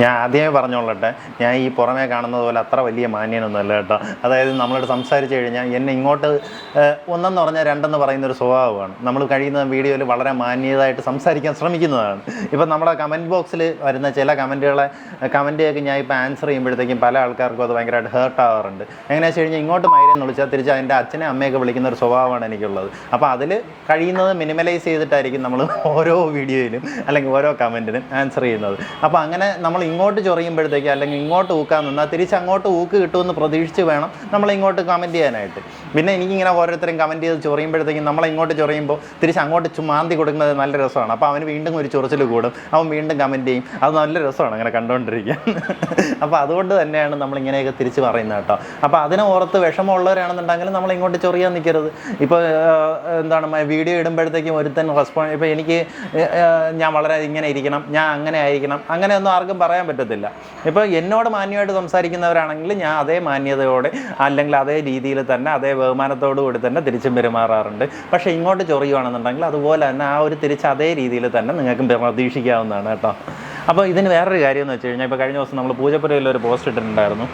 ഞാൻ ആദ്യമേ പറഞ്ഞോളട്ടെ ഞാൻ ഈ പുറമേ കാണുന്നത് പോലെ അത്ര വലിയ മാന്യനൊന്നുമല്ല കേട്ടോ. അതായത് നമ്മളോട് സംസാരിച്ചു കഴിഞ്ഞാൽ എന്നെ ഇങ്ങോട്ട് ഒന്നെന്ന് പറഞ്ഞാൽ രണ്ടെന്ന് പറയുന്ന ഒരു സ്വഭാവമാണ്. നമ്മൾ കഴിയുന്ന വീഡിയോയിൽ വളരെ മാന്യതായിട്ട് സംസാരിക്കാൻ ശ്രമിക്കുന്നതാണ്. ഇപ്പം നമ്മുടെ കമന്റ് ബോക്സിൽ വരുന്ന ചില കമന്റുകളെ കമന്റൊക്കെ ഞാൻ ഇപ്പോൾ ആൻസർ ചെയ്യുമ്പോഴത്തേക്കും പല ആൾക്കാർക്കും അത് ഭയങ്കരമായിട്ട് ഹേർട്ട് ആവാറുണ്ട്. എങ്ങനെയാണെന്ന് വെച്ച് കഴിഞ്ഞാൽ ഇങ്ങോട്ട് മൈരെന്ന് വിളിച്ചാൽ തിരിച്ച് അതിന്റെ അച്ഛനെ അമ്മയൊക്കെ വിളിക്കുന്ന ഒരു സ്വഭാവമാണ് എനിക്കുള്ളത്. അപ്പോൾ അതിൽ കഴിയുന്നത് മിനിമലൈസ് ചെയ്തിട്ടായിരിക്കും നമ്മൾ ഓരോ വീഡിയോയിലും അല്ലെങ്കിൽ ഓരോ കമന്റിനും ആൻസർ ചെയ്യുന്നത്. അപ്പോൾ അങ്ങനെ നമ്മൾ ഇങ്ങോട്ട് ചൊറിയുമ്പോഴത്തേക്ക് അല്ലെങ്കിൽ ഇങ്ങോട്ട് ഊക്കാൻ നിന്നാൽ തിരിച്ച് അങ്ങോട്ട് ഊക്ക് കിട്ടുമെന്ന് പ്രതീക്ഷിച്ച് വേണം നമ്മൾ ഇങ്ങോട്ട് കമന്റ് ചെയ്യാനായിട്ട്. പിന്നെ എനിക്കിങ്ങനെ ഓരോരുത്തരും കമന്റ് ചെയ്ത് ചൊറിയുമ്പോഴത്തേക്കും നമ്മൾ ഇങ്ങോട്ട് ചൊറിയുമ്പോൾ തിരിച്ച് അങ്ങോട്ട് ചുമാന്തി കൊടുക്കുന്നത് നല്ല രസമാണ്. അപ്പോൾ അവന് വീണ്ടും ഒരു ചൊറിച്ചിൽ കൂടും. അവൻ വീണ്ടും കമന്റ് ചെയ്യും. അത് നല്ല രസമാണ് അങ്ങനെ കണ്ടുകൊണ്ടിരിക്കാൻ അപ്പോൾ അതുകൊണ്ട് തന്നെയാണ് നമ്മൾ ഇങ്ങനെയൊക്കെ തിരിച്ച് പറയുന്നത് കേട്ടോ. അപ്പോൾ അതിനെ ഓർത്ത് വിഷമമുള്ളവരാണെന്നുണ്ടെങ്കിൽ നമ്മൾ ഇങ്ങോട്ട് ചൊറിയാൻ നിൽക്കരുത്. ഇപ്പോൾ എന്താണ് വീഡിയോ ഇടുമ്പോഴത്തേക്കും ഒരുത്തൻ റെസ്പോൺ ഇപ്പോൾ എനിക്ക് ഞാൻ വളരെ ഇങ്ങനെ ഇരിക്കണം. ഞാൻ അങ്ങനെ ആയിരിക്കണം. അങ്ങനെയൊന്നും ആർക്കും പറയാൻ പറ്റത്തില്ല. ഇപ്പോൾ എന്നോട് മാന്യമായിട്ട് സംസാരിക്കുന്നവരാണെങ്കിൽ ഞാൻ അതേ മാന്യതയോടെ അല്ലെങ്കിൽ അതേ രീതിയിൽ തന്നെ അതേ ബഹുമാനത്തോടു കൂടി തന്നെ തിരിച്ചും പെരുമാറാറുണ്ട്. പക്ഷേ ഇങ്ങോട്ട് ചൊറിയുവാണെന്നുണ്ടെങ്കിൽ അതുപോലെ തന്നെ ആ ഒരു തിരിച്ച് അതേ രീതിയിൽ തന്നെ നിങ്ങൾക്ക് പ്രതീക്ഷിക്കാവുന്നതാണ് കേട്ടോ. അപ്പോൾ ഇതിന് വേറൊരു കാര്യം എന്ന് വെച്ച് കഴിഞ്ഞാൽ ഇപ്പോൾ കഴിഞ്ഞ ദിവസം നമ്മൾ പൂജപ്പുരയിൽ ഒരു പോസ്റ്റ് ഇട്ടിട്ടുണ്ടായിരുന്നു.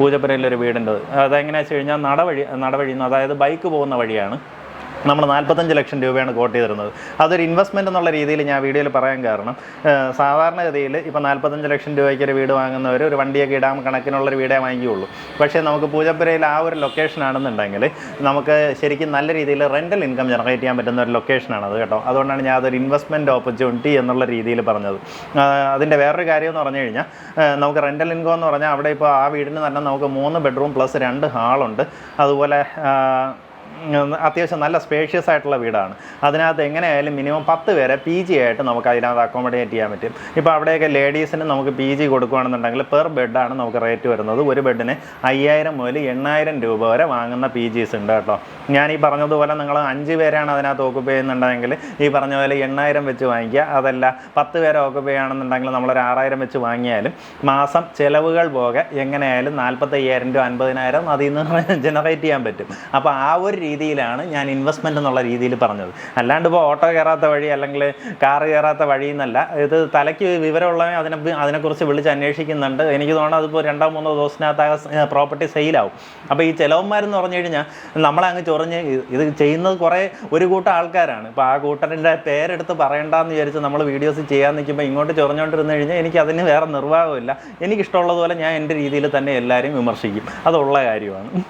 പൂജപ്പുരയിൽ ഒരു വീടുണ്ട് അതെങ്ങനെയാണെന്ന് വെച്ച് കഴിഞ്ഞാൽ നടവഴി നടവഴിന്ന് അതായത് ബൈക്ക് പോകുന്ന വഴിയാണ്. നമ്മൾ നാൽപ്പത്തഞ്ച് ലക്ഷം രൂപയാണ് കോട്ട് ചെയ്തിരുന്നത്. അതൊരു ഇൻവെസ്റ്റ്മെന്റ് എന്നുള്ള രീതിയിൽ ഞാൻ വീഡിയോയിൽ പറയാൻ കാരണം സാധാരണഗതിയിൽ ഇപ്പോൾ നാൽപ്പത്തഞ്ച് ലക്ഷം രൂപയ്ക്ക് ഒരു വീട് വാങ്ങുന്നവർ ഒരു വണ്ടിയൊക്കെ ഇടാൻ കണക്കിനുള്ളൊരു വീടേ വാങ്ങിക്കുകയുള്ളൂ പക്ഷേ നമുക്ക് പൂജപ്പുരയിൽ ആ ഒരു ലൊക്കേഷൻ ആണെന്നുണ്ടെങ്കിൽ നമുക്ക് ശരിക്കും നല്ല രീതിയിൽ റെന്റൽ ഇൻകം ജനറേറ്റ് ചെയ്യാൻ പറ്റുന്ന ഒരു ലൊക്കേഷനാണ് അത് കേട്ടോ. അതുകൊണ്ടാണ് ഞാൻ അതൊരു ഇൻവെസ്റ്റ്മെന്റ് ഓപ്പർച്യൂണിറ്റി എന്നുള്ള രീതിയിൽ പറഞ്ഞത്. അതിന്റെ വേറൊരു കാര്യം എന്ന് പറഞ്ഞു കഴിഞ്ഞാൽ നമുക്ക് റെന്റൽ ഇൻകം എന്ന് പറഞ്ഞാൽ അവിടെ ഇപ്പോൾ ആ വീടിന് തന്നെ നമുക്ക് മൂന്ന് ബെഡ്റൂം പ്ലസ് രണ്ട് ഹാളുണ്ട്. അതുപോലെ അത്യാവശ്യം നല്ല സ്പേഷ്യസ് ആയിട്ടുള്ള വീടാണ്. അതിനകത്ത് എങ്ങനെയായാലും മിനിമം പത്ത് പേരെ പി ജി ആയിട്ട് നമുക്ക് അതിനകത്ത് അക്കോമഡേറ്റ് ചെയ്യാൻ പറ്റും. ഇപ്പോൾ അവിടെയൊക്കെ ലേഡീസിന് നമുക്ക് പി ജി കൊടുക്കുകയാണെന്നുണ്ടെങ്കിൽ പെർ ബെഡാണ് നമുക്ക് റേറ്റ് വരുന്നത്. ഒരു ബെഡിന് അയ്യായിരം മുതൽ എണ്ണായിരം രൂപ വരെ വാങ്ങുന്ന പി ജീസ് ഉണ്ട് കേട്ടോ. ഞാൻ ഈ പറഞ്ഞതുപോലെ നിങ്ങൾ അഞ്ച് പേരാണ് അതിനകത്ത് ഓക്കുപ്പ് ചെയ്യുന്നുണ്ടെങ്കിൽ ഈ പറഞ്ഞ പോലെ എണ്ണായിരം വെച്ച് വാങ്ങിക്കുക. അതല്ല പത്ത് പേരെ ഓക്കുപ്പ് ചെയ്യുകയാണെന്നുണ്ടെങ്കിൽ നമ്മളൊരു ആറായിരം വെച്ച് വാങ്ങിയാലും മാസം ചിലവുകൾ പോകെ എങ്ങനെയായാലും നാൽപ്പത്തയ്യായിരം രൂപ അൻപതിനായിരം അതിൽ നിന്ന് ജനറേറ്റ് ചെയ്യാൻ പറ്റും. അപ്പോൾ ആ ഒരു രീതിയിലാണ് ഞാൻ ഇൻവെസ്റ്റ്മെന്റ് എന്നുള്ള രീതിയിൽ പറഞ്ഞത്. അല്ലാണ്ട് ഇപ്പോൾ ഓട്ടോ കയറാത്ത വഴി അല്ലെങ്കിൽ കാർ കയറാത്ത വഴി എന്നല്ല. ഇത് തലയ്ക്ക് വിവരമുള്ളവൻ അതിനെ അതിനെക്കുറിച്ച് വിളിച്ച് അന്വേഷിക്കുന്നുണ്ട്. എനിക്ക് തോന്നുന്നത് അതിപ്പോൾ രണ്ടോ മൂന്നോ ദിവസത്തിനകത്ത് പ്രോപ്പർട്ടി സെയിലാവും അപ്പോൾ ഈ ചിലവന്മാരെന്ന് പറഞ്ഞു കഴിഞ്ഞാൽ നമ്മളെ അങ്ങ് ചൊറിഞ്ഞ് ഇത് ചെയ്യുന്നത് കുറേ ഒരു കൂട്ടം ആൾക്കാരാണ്. ഇപ്പോൾ ആ കൂട്ടറിന്റെ പേരെടുത്ത് പറയണ്ടെന്ന് വിചാരിച്ച് നമ്മൾ വീഡിയോസ് ചെയ്യാൻ നിൽക്കുമ്പോൾ ഇങ്ങോട്ട് ചൊറിഞ്ഞുകൊണ്ടിരുന്ന് കഴിഞ്ഞാൽ എനിക്ക് അതിന് വേറെ നിർവാഹമില്ല. എനിക്കിഷ്ടമുള്ളതുപോലെ ഞാൻ എന്റെ രീതിയിൽ തന്നെ എല്ലാവരും വിമർശിക്കും. അതുള്ള കാര്യമാണ്.